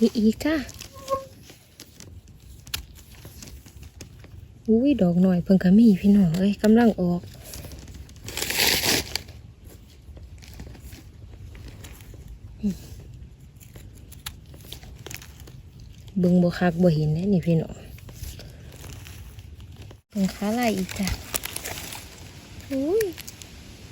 นี่อีกจ้าอุ้ยดอกหน่อยเพิ่งก็มีพี่น้องเอ้ยกำลังออกเบิ่งบ่คักบ่เห็นเด้นี่พี่น้องเบิ่งขาลายอีกจ้ะอุ้ย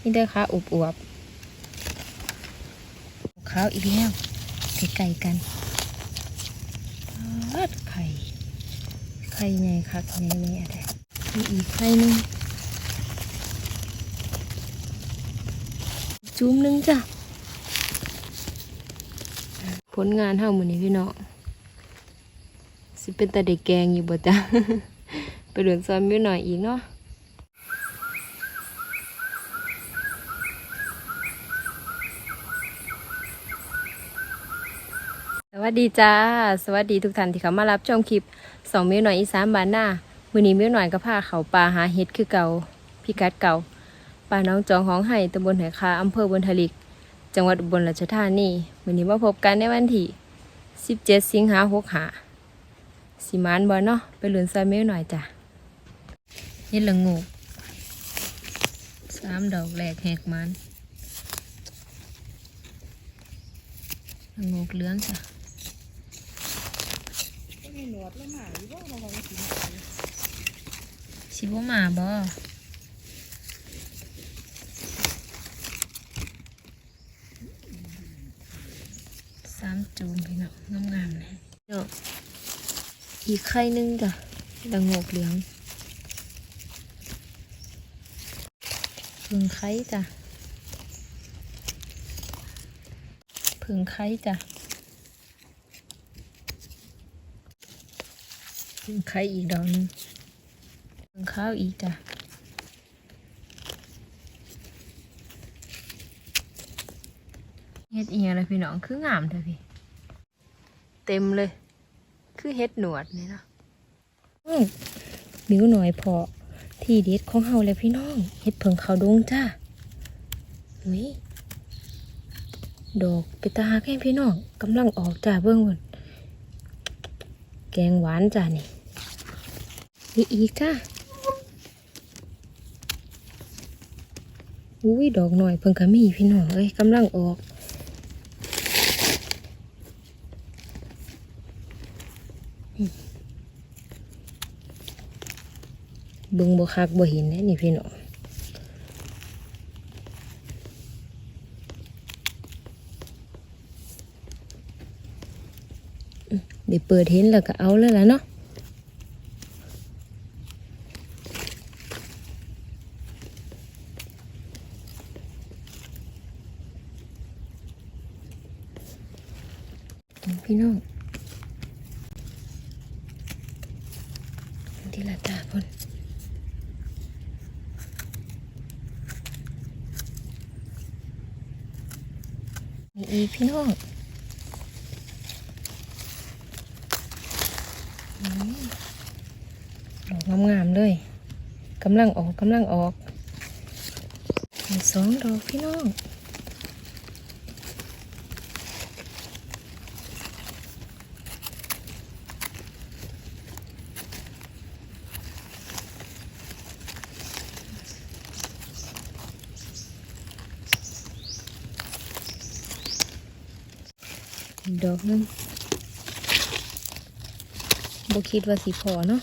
นี่เด้อขาอวบๆขาวอีกแล้วใกล้ๆกัน ไข่ ไข่ใหญ่คักใหญ่แน่เลยมีอีกไข่นึงจุ้มหนึงจ้ะ ผลงานเท่ามือนี้พี่เนาะสิเป็นตาเด็กแกงอยู่บ่จ้ะ ไปเดินซ้อมอยู่หน่อยอีกเนาะ วัสดีจ้า สวัสดีทุกท่านที่เข้ามารับชมคลิปสองมิวหน่อยอีสานบ้านหน้ามือนี้มิวหน่อยก็พาเขาปลาหาเห็ดคือเก่าพิกัดเก่าป่าน้องจองของไห้ตำบลไหคาอำเภอบนทลิก จังหวัดอุบลราชธานีมือนี้มาพบกันในวันที่ 17 สิงหาคมหาสิมานบอเนาะไปลุ้นซอยมิวหน่อยจ้ะเห็ดละงูสามดอกแหลกแหกมันงูเลืองจ้ะ มีหนวดแล้วหมาหรือว่าเราลองกินสิบ่หมาบ่สามจูนพี่น้องงามๆเลยเนาะอีกไข่นึงจ้ะดังโงกเหลืองผึ่งไข่จ้ะผึ่งไข่จ้ะผึ่ง ไข่อีกดอกนึงข้าวอีกจ้ะเฮ็ดอีหยังล่ะพี่น้องคืองามเถอะพี่ เต็มเลย คือเฮ็ดหนวดนี่เนาะอื้อมิวหน่อยพอ ที่เด็ดของเฮาแล้วพี่น้องเฮ็ดเผิงขาวดงจ้าอุ้ยดอกไปตาหักแห้งพี่น้องกำลังออกจ้าเบิ่งเบิ่นแกงหวานจ้านี่ นี่อีกจ้าอุ้ยดอกหน่อยเพิ่งก็มีพี่น้องเอ้ยกำลังออกเบิ่งบ่คักบ่เห็นเด้นี่พี่น้องเดี๋ยวเปิดเห็นแล้วก็เอาแล้วล่ะเนาะ พี่น้องที่ละตาพ่นมีอีกพี่น้องดอกงามๆเลยกำลังออกกำลังออกมีสองดอกพี่น้อง ดอกหนึงบ่คิดว่าสิพอเนาะ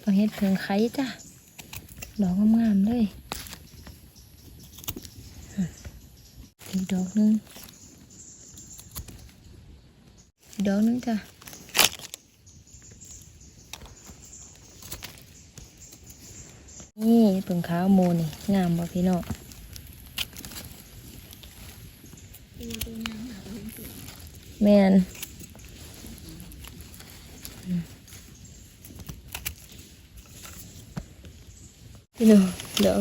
เอาเฮ็ดเพิงไข่จ้ะ ดอกงามๆเลยอีกดอกหนึงดอกหนึงจ้ะนี่เพิงขาวโมนี่ งามบ่พี่น้อง แมนพี่น้องเดี๋ยว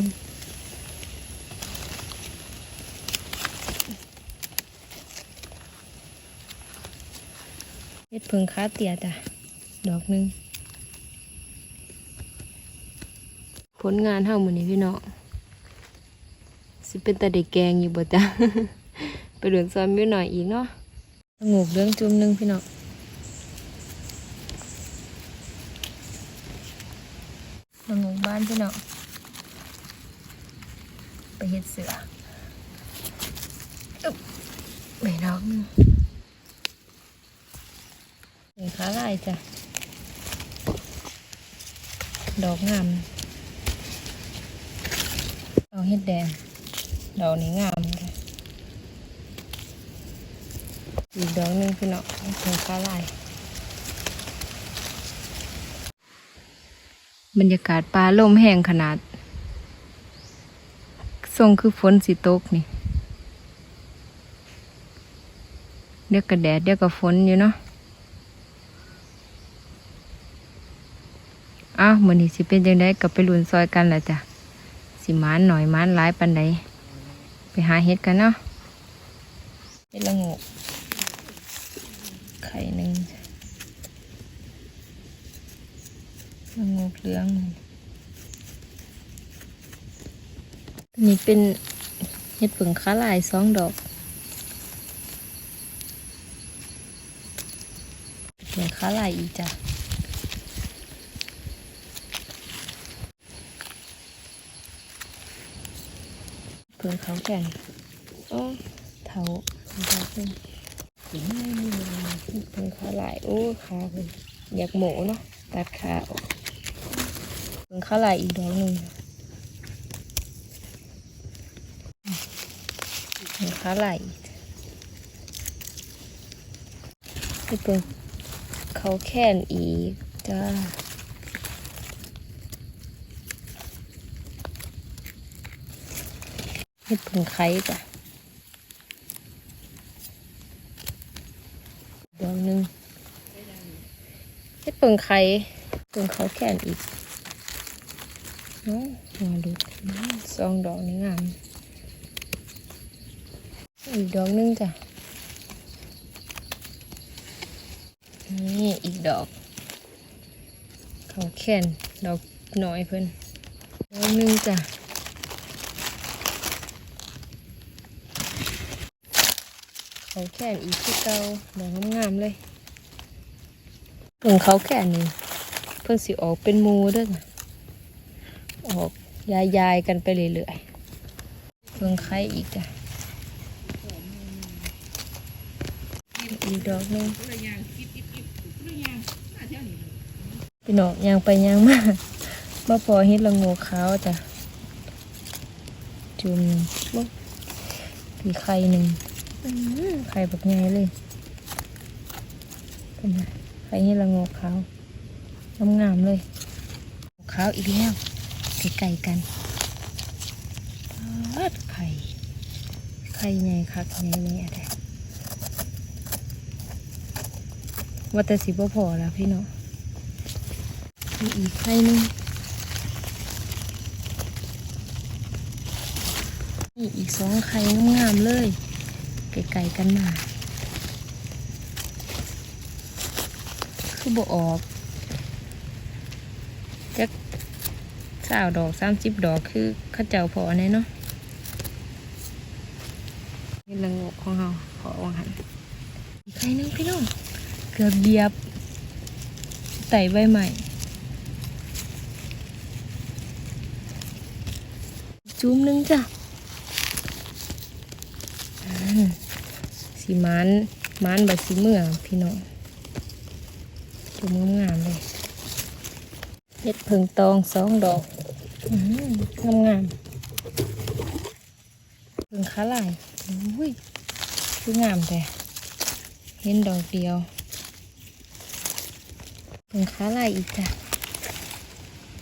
เฮ็ดเพิงค้าเตียจ้ะดอกหนึง ผลงานเท่ามือนี้พี่น้องสิเป็นตาเด็กแกงอยู่บ่จ้ะ ไปเดินซ้อมอยู่หน่อยอีกเนาะ งูกเรื่องจุ่มนึงพี่น้องละงูบ้านพี่น้องไปเฮ็ดเสือไปดอกหนึงเห็นขาลายจ้ะ ดอกงามเอาเฮ็ดแดงดอกนี้งามเลย อีกดอกหนึงพี่น้องเห็นขาลาย บรรยากาศปลาลมแห้งขนาด ทรงคือฝนสิตกนี่เดี๋ยวก็แดดเดี๋ยวก็ฝนอยู่เนาะอ้าวมือนี้สิเป็นจังไดก็ไปลุนซอยกันละจ้ะสิมานหน่อยมานหลายปานใดไปหาเฮ็ดกันเนาะเฮ็ดละงกไข่หนึ่งละงกเหลืองนนี้เป็นเฮ็ดผึ่งขาลายสองดอกผึ่งขาลายอีจ้ะเพื่อนเขาแก่นโอ้เถาเถาเพื่อน เพื่อนเขาหลายโอ้ขาอยากหมูเนาะตัดขาออกเพื่อนขาหลายอีกดอกหนึ่งเพื่อนขาหลายที่เพื่อนเขาแค่นอีกจ้าเห็ดผึ่งไข่จ้ะดอก หนึ่งเห็ดผึ่งไข่ผึ่งเขาแขนอีกเนาะมาดูสองดอกนี้งามอีกดอกนึงจ้ะนี่อีกดอก เขาแขนดอกน้อยเพิ่นดอกนึงจ้ะ เขาแค่นอีกที่เก่าดอกงามๆเลยเพิ่งเขาแค่นนี่เพิ่งสิออกเป็นมูด้วยออกยายายๆกันไปเรื่อยๆเพิ่งไข่อีกจ้ะอีกดอกหนึงเลยยางกิ๊บกิ๊บกิ๊บเลยยางมาเที่ยวนี่พี่น้องยางไปยางมามาพอเฮ็ดละงูขาวจ้ะจุ่มลงมีไข่หนึ่ง ไข่แบบใหญ่เลยเป็นไงไข่ให้ละงกขาวงามๆเลยขาวอีกแล้วไก่ๆกันปาดไข่ไข่ใหญ่คักใหญ่เลยอะไรว่าแต่สิบ่พอแล้วพี่เน้องมีอีกไข่นึงนี่อีกสองไข่งามๆเลย ไกลๆกันมาคือบ่ออกจักสาวดอกสามสิบดอกคือข้าเจ้าพอแน่เนาะนี่ละงกของเราขอวางหันใครนึงพี่น้องเกือบเยียบไต่ใบใหม่จุ้มหนึงจ้ะ สีมันมันแบบสีเมือพี่น้องจุ่มงามเลยเห็ดเพิงตองสองดอกอื้อหืองามเพิงขาลายอุ้ยคืองามแต่เห็นดอกเดียวเพิงขาลายอีกจ้ะ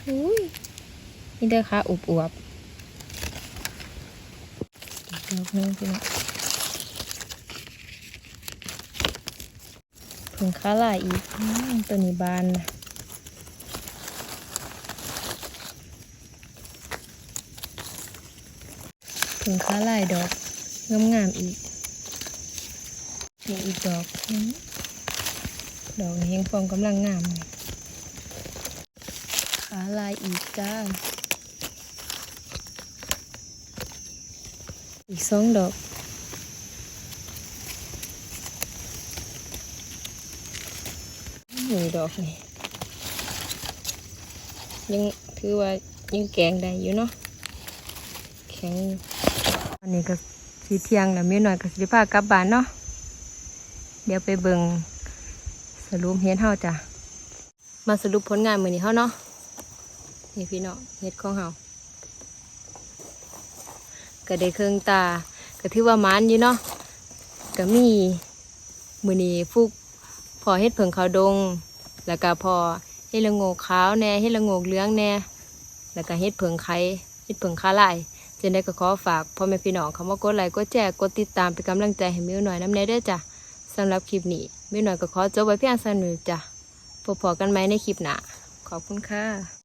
อุ้ยนี่เด้อค่ะอุบอวบๆดอกนึงพี่น้อง ถึงขาลายอีกอตัวนี้บานนะถึงขาลายดอกงามงามๆอีกนี่อีกดอกอดอกนี้ยังฟองกำลังงามเลยขาลายอีกจ้าอีกสองดอก นี่ดอกนี่ยังถือว่ายังแกงได้อยู่เนาะแข็งอันนี้ก็สีเทียงแล้วมีหน่อยก็สิพากลับบ้านเนาะเดี๋ยวไปเบิ่งสรุปเฮ็ดเฮาจ้ะมาสรุปผลงานมือนี้เฮาเนาะนี่พี่เนาะเฮ็ดของเฮาก็ได้เครื่องตาก็ถือว่ามันอยู่เนาะก็มีมือนี้ฟุก พอเฮ็ดเผิงขาวดง แล้วก็พอเฮ็ดละโงกขาวแน่เฮ็ดละโงกเหลืองแน่แล้วก็เฮ็ดเผิงไข่เฮ็ดเผิงขาลายจะได้ก็ขอฝากพ่อแม่พี่น้องเขามากดไลค์กดแชร์กดติดตามเป็นกำลังใจให้มิวหน่อยน้ำแน่ด้อจ้ะสำหรับคลิปนี้มิวหน่อยก็ขอจบไว้เพียงเท่านี้จ้ะพบพอกันไหมในคลิปหน้าขอบคุณค่ะ